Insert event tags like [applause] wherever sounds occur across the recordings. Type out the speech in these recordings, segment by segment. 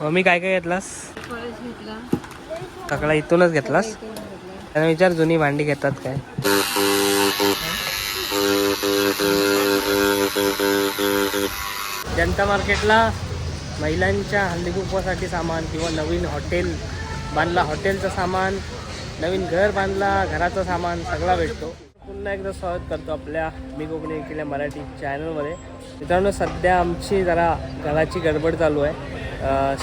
Mummy काय काय घेतलास? सगळा इथूनच घेतलास? त्यांना विचार जुनी भांडी घेतात काय? जनता मार्केटला महिलांच्या हल्दीकुंकवासाठी सामान किंवा नवीन हॉटेल बांधला हॉटेलचं सामान नवीन घर बांधला घराचं सामान सगळा भेटतो. पुन्हा एकदा स्वागत करतो आपल्या मी कोकणी केल्या मराठी चॅनलमध्ये मित्रांनो सध्या आमची जरा घराची गडबड चालू आहे.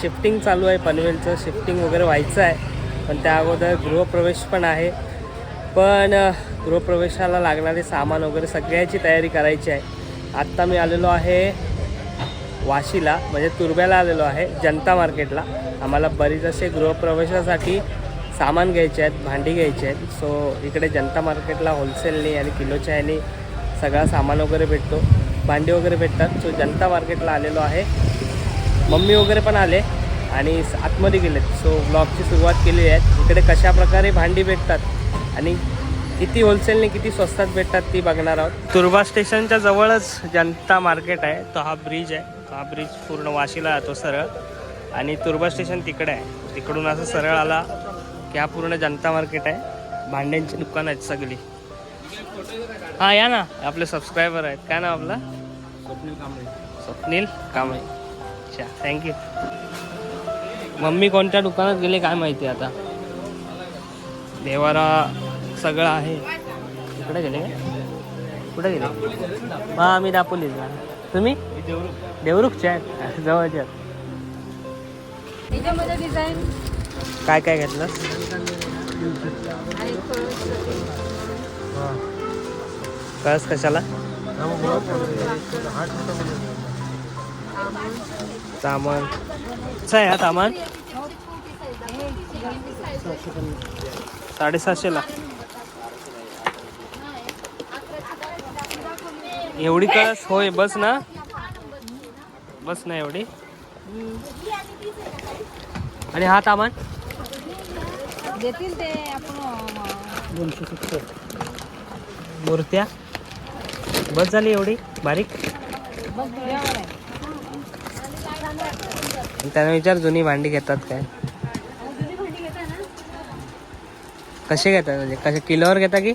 शिफ्टिंग चालू आहे पनवेलचं शिफ्टिंग वगैरे व्हायचं आहे. पण त्या अगोदर गृहप्रवेश पण आहे. पण गृहप्रवेशाला लागणारे सामान वगैरे सगळ्याची तयारी करायची आहे. आत्ता मी आलेलो आहे वाशीला म्हणजे तुर्ब्याला आलेलो आहे जनता मार्केटला. आम्हाला बरीच असे गृहप्रवेशासाठी सामान घ्यायचे आहेत भांडी घ्यायची आहेत. सो इकडे जनता मार्केटला होलसेलने आणि किलोच्या ह्याने सगळा सामान वगैरे भेटतो. भांडी वगैरे भेटतात. सो जनता मार्केटला आलेलो आहे. मम्मी वगैरे पण आले आणि आतमध्ये गेलेत. सो ब्लॉगची सुरुवात केली आहे. इकडे कशा प्रकारे भांडी भेटतात आणि किती होलसेलने किती स्वस्तात भेटतात ती बघणार आहोत. तुर्बा स्टेशनच्या जवळच जनता मार्केट आहे. तो हा ब्रिज आहे. तो हा ब्रिज पूर्ण वाशीला जातो सरळ. आणि तुर्बा स्टेशन तिकडे आहे. तिकडून असं सरळ आला की हा पूर्ण जनता मार्केट आहे. भांड्यांची दुकानं आहेत सगळी. हां या ना. आपले सबस्क्रायबर आहेत. काय नाव आपलं? स्वप्नील कांबळे. स्वप्नील कांबळे. अच्छा थँक्यू मम्मी कोणत्या दुकानात गेले काय माहिती आता? देवारा सगळं आहे. इकडे गेले? कुठे गेले? हां आम्ही दापोलीला तुम्ही? देवरुखच्या आहेत. [laughs] जवळच्या काय काय घेतलं? कळस कशाला? सामान कसं आहे हा सामान साडेसातशेला एवढी कळस? होय बस ना. बस ना एवढी. आणि हा सामान देतील ते आपण. दोनशे सत्तर. मूर्त्या. बस झाली एवढी? बारीक. बस त्यांना विचार जुनी भांडी घेतात काय? कसे घेतात म्हणजे? कसे किलोवर घेता की?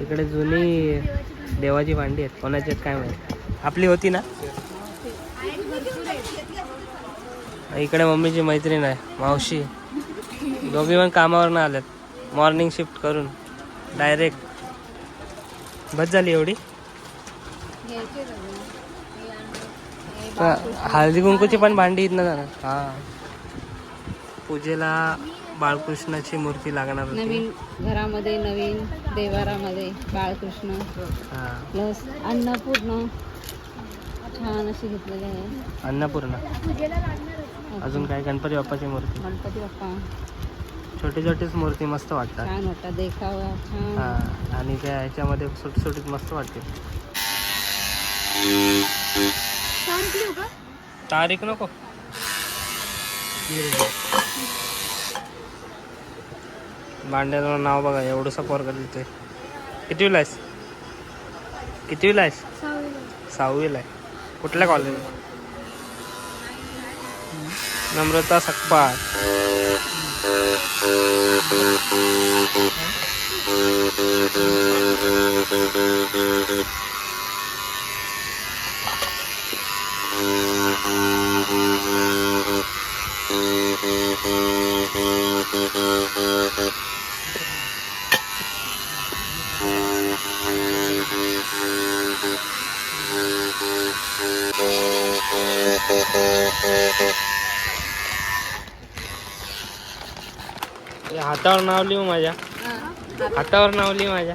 इकडे जुनी देवाची भांडी आहेत. कोणाची आहेत काय माहिती? आपली होती ना? इकडे मम्मीची मैत्रीण आहे मावशी. दोघी पण कामावर ना आल्यात. मॉर्निंग शिफ्ट करून. डायरेक्ट बस झाली एवढी घ्यायचे सगळे. हे तर हळदी कुंकूची पण भांडी इथनं जाणार. हा. पूजेला बाळकृष्णाची मूर्ती लागणार होती. नवीन घरामध्ये नवीन देवारामध्ये बाळकृष्ण हा. प्लस अन्नपूर्ण छान अशी घेतलेली आहे. अन्नपूर्णा. अजून काय? गणपती बाप्पाची मूर्ती. गणपती बाप्पा. छोटी छोटीच मूर्ती मस्त वाटतात. छान होता देखावा छान. हा. आणि त्या ह्याच्यामध्ये सुटसुटीत मस्त वाटते. हो तारीख नको. भांड्याचं नाव बघा एवढंसं पोरग लिहितोय किती आहेस? किती आहेस? सहावीला आहे. कुठल्या कॉलेज नम्रता सकपाळ हातावर नाव लिहू माझ्या. हातावर नाव लिहू माझ्या.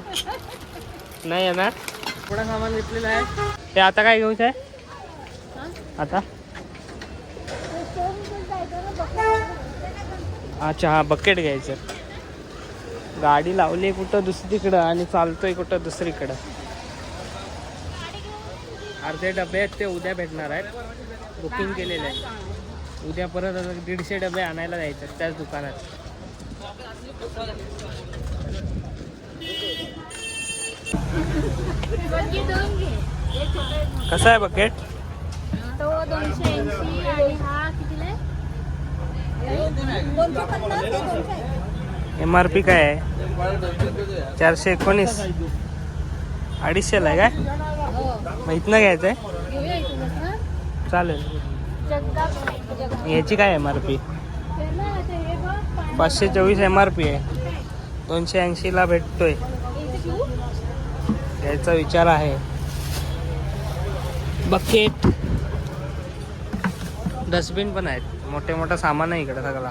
नाही येणार? पुढं सामान घेतलेलं आहे. ते आता काय घेऊच आहे आता? अच्छा हा बकेट घ्यायचं. गाडी लावली कुठं? दुसरीकडं आणि चालतोय कुठं? दुसरीकडं. अर्धे डबे आहेत ते उद्या भेटणार आहेत. बुकिंग केलेले आहे. उद्या परत दीडशे डबे आणायला जायचे आहेत त्याच दुकानात. कसं आहे बकेट तो दोनशे ऐंशी आणि हा एम आर पी काय आहे? चारशे एकोणीस. अडीचशेला आहे काय? माहीत मग इथनं घ्यायचं आहे? चालेल. याची काय एम आर पी? पाचशे चोवीस एम आर पी आहे. दोनशे ऐंशीला भेटतोय. याचा विचार आहे. बकेट. डस्टबिन पण आहेत. मोठे मोठं सामान आहे इकडे सगळा.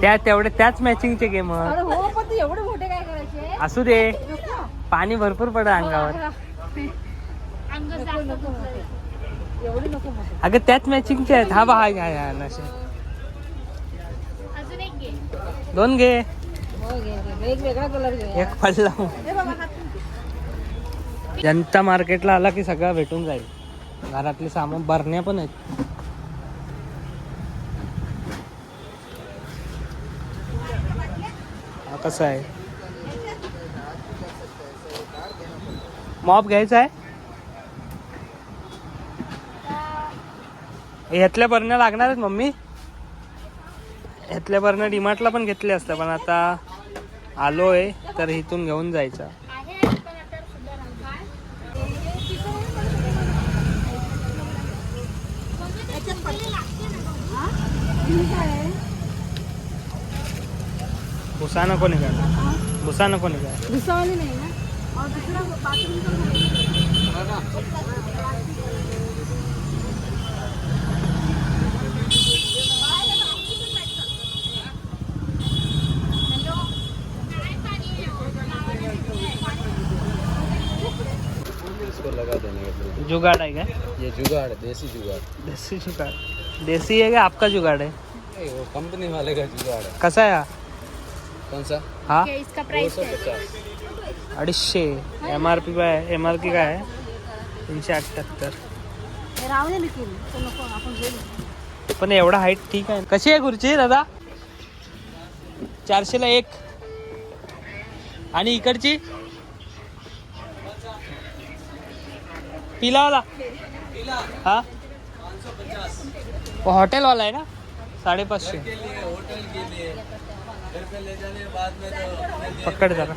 त्या तेवढे त्याच मॅचिंगचे गेम अरे हो पण ते एवढे मोठे काय करायचे? असू दे. पाणी भरपूर पड अंगावर. अंग जास्त दुखतंय. एवढे नको मोठे. अगं त्याच मॅचिंगचे आहेत. हा बा हा नशे अजून एक घे. दोन घे. हो. एक पडला जनता मार्केटला आला की सगळं भेटून जाईल. घरातले सामान भरण्या पण आहेत. हा आहे? मॉप घ्यायचा आहे? ह्यातल्या बरण्या लागणार आहेत मम्मी. ह्यातल्या बरण्या डिमार्टला पण घेतल्या असत्या पण आता आलोय तर इथून घेऊन जायचं. भुसा नको निघाल भुसा नको निघाल घुसावली नाही ना? और दुसरा बाथरूम लगा देने के जुगाड़ है क्या? ये जुगाड़ देसी जुगाड़। देसी जुगाड़। देसी है क्या? आपका जुगाड़ है? नहीं वो कंपनी वाले का जुगाड़ है। कसा हा? कौन सा हा इसका प्राइस है पचास. अडीचशे. एम आर पी काय? एम आर पी काय आहे तीनशे अठ्ठ्याहत्तर पण एवढा हाईट ठीक आहे. कशी आहे खुर्ची दादा? चारशेला एक. आणि इकडची? पिलावाला. हा? हॉटेलवाला आहे ना? साडेपाचशे. पकड जरा.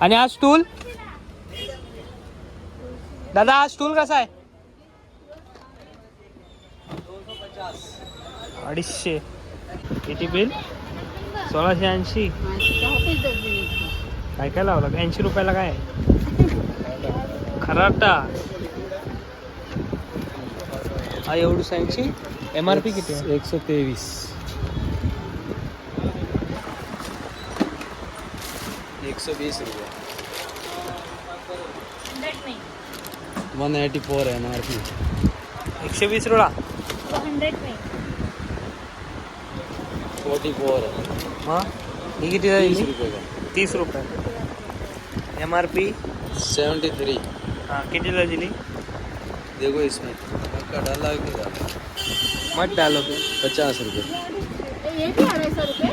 आणि हा स्टूल दादा हा स्टूल कसा आहे? अडीचशे. किती बिल सोळाशे ऐंशी. काय काय लावलं? ऐंशी रुपयाला काय? खराटा. हा एवढी ऐंशी. एम आर पी किती आहे? तेवीस सौ तेईस एक सौ बीस रुपये। वन एटी फोर है एम आर पी एकशे वीस रुळा हंड्रेड में फोर्टी फोर है। ही? किती तीस झाली रुपये का। तीस रुपये। M R P seventy three. हां कितीला दिली देखो इसमें। मक्का डाला है मत डालो पे पचास रुपये। ये भी अढ़ाई सौ रुपये।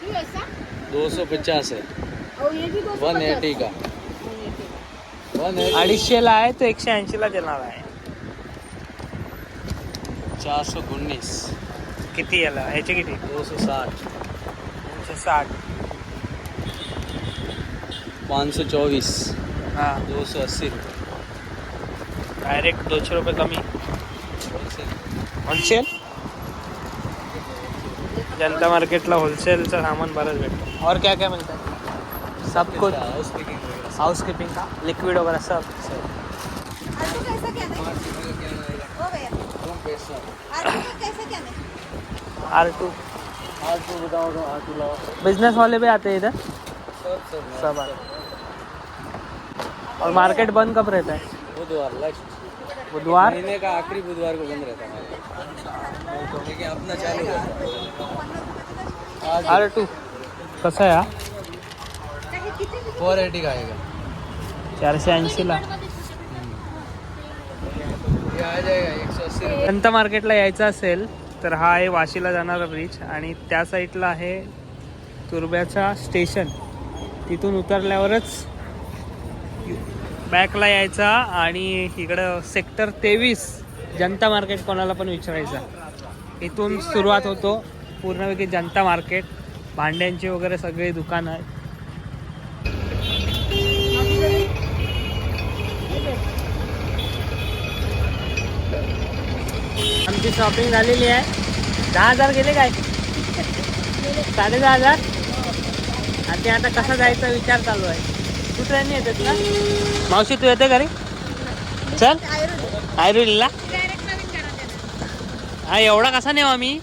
क्यों ऐसा? दो सौ पचास है। सौ वन एटी का? One eighty. अडीचशेला आहे तो एकशे ऐंशीला देणार आहे. चार सौ उन्नीस किती याला? ह्याचे किती? दो सौ साठ. दोनशे साठ. पाँच सौ चौबीस हां. दो सौ अस्सी रुपये. डायरेक्ट दोनशे रुपये कमी. होलसेल होलसेल जनता मार्केटला होलसेलचं सामान बरंच भेटतं. और क्या क्या मिळतं सब कुछ। हाउस कीपिंग वगैरह हाउस कीपिंग का लिक्विड वगैरह सब। आलू कैसा क्या नहीं हो गया। कम पैसा आलू का कैसा क्या नहीं आर टू। आठ सौ बताओ तो आठ लाओ बिजनेस वाले भी आते हैं इधर? सब सब सब आते और मार्केट बंद कब रहता है? बुधवार लास्ट बुधवार? महीने का आखिरी बुधवार को बंद रहता है। लेकिन अपना चालू रहता है आर टू। कसं आहे हा फोर एटी का आएगा चारशे ऐंशीला. ये आ जाएगा एक सौ अस्सी रुपये. जनता मार्केटला यायचं असेल तर हा आहे वाशीला जाणारा ब्रिज आणि त्या साईडला आहे तुर्ब्याचा स्टेशन तिथून उतरल्यावरच बॅकला यायचा आणि इकडं सेक्टर तेवीस. जनता मार्केट कोणाला पण विचारायचा. इथून सुरुवात होतो. पूर्णपैकी जनता मार्केट भांड्यांची वगैरे सगळी दुकानं आहेत आमची शॉपिंग झालेली आहे. दहा हजार गेले काय? साडे दहा हजार? आणि आता कसा जायचा विचार चालू आहे. तू ट्रेन येतात ना? मावशी तू येते घरी? चल. आयुर्वेदला हा एवढा कसा नेऊ आम्ही?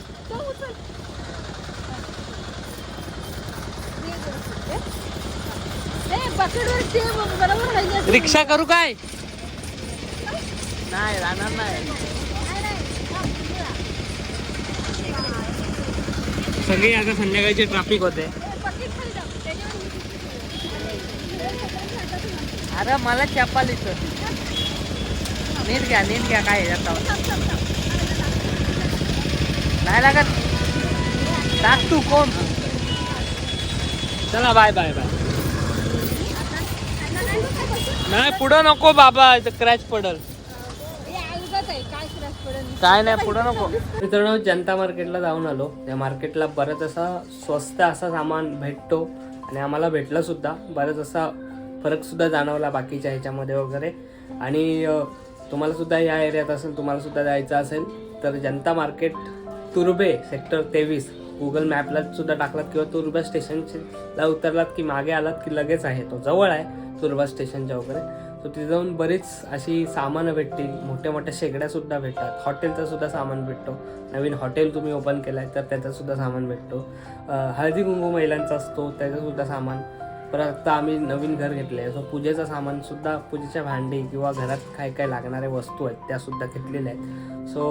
रिक्षा करू काय? नाही राहणार नाही सगळी आता संध्याकाळची ट्रॅफिक होते. अरे मला चप्पल इथं. नीट घ्या नीट घ्या काय याच्यात नाही लागत. टाक तू कोण? चला बाय बाय बाय नाही पुढं नको बाबा क्रॅच पडल. काय नाही पुढं नको. मित्रांनो जनता मार्केटला जाऊन आलो. त्या मार्केटला बरंच असा स्वस्त असा सामान भेटतो आणि आम्हाला भेटला सुद्धा. बरंच असा फरक सुद्धा जाणवला बाकीच्या ह्याच्यामध्ये वगैरे. आणि तुम्हाला सुद्धा या एरियात असेल तुम्हाला सुद्धा जायचं असेल तर जनता मार्केट तुर्बे सेक्टर तेवीस. गुगल मॅपला सुद्धा टाकलात किंवा तुर्बा स्टेशनला उतरलात की मागे आलात की लगेच आहे तो. जवळ आहे तुर्बा स्टेशनच्या वगैरे. सो तिथे जाऊन बरीच अशी सामानं भेटतील. मोठ्या मोठ्या शेगड्यासुद्धा भेटतात. हॉटेलचा सुद्धा सामान भेटतो. नवीन हॉटेल तुम्ही ओपन केलं आहे तर त्याचासुद्धा सामान भेटतो. हळदी कुंकू महिलांचा असतो त्याचंसुद्धा सामान. परत आता आम्ही नवीन घर घेतलं आहे सो पूजेचं सामानसुद्धा पूजेच्या भांडी किंवा घरात काय काय लागणाऱ्या वस्तू आहेत त्यासुद्धा घेतलेल्या आहेत. सो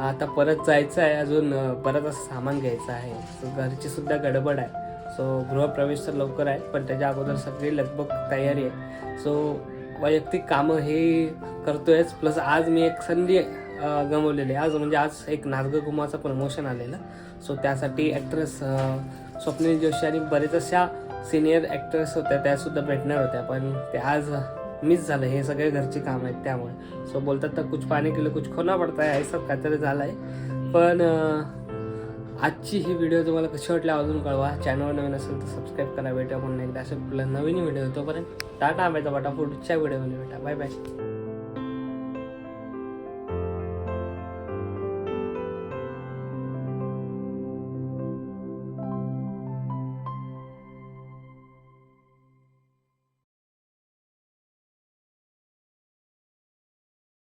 आता परत जायचं आहे अजून परत असं सामान घ्यायचं आहे. सो घरचीसुद्धा गडबड आहे. सो गृहप्रवेश तर लवकर आहे पण त्याच्या अगोदर सगळी लगभग तयारी आहे. सो वैयक्तिक कामं हे करतोयच. प्लस आज मी एक संधी गमवलेली आहे. आज म्हणजे आज एक नारग कुमाचं प्रमोशन आलेलं. सो त्यासाठी ॲक्ट्रेस स्वप्नील जोशी आणि बरेच अशा सिनियर ॲक्ट्रेस होत्या. त्यासुद्धा भेटणार होत्या. पण ते आज मिस झालं. हे सगळे घरची काम आहेत त्यामुळे. सो बोलतात तर कुछ पाणी केलं कुछ खोना पडता आहे ऐसा काहीतरी झालं आहे पण आजची ही व्हिडिओ तुम्हाला कशी वाटली अजून कळवा. चॅनलवर नवीन असेल तर सबस्क्राईब करा. भेटा पुन्हा एकदा. असं नवीन व्हिडिओ तोपर्यंत टाटा आंब्याचा वाटा पुढच्या व्हिडिओमध्ये भेटा. Bye bye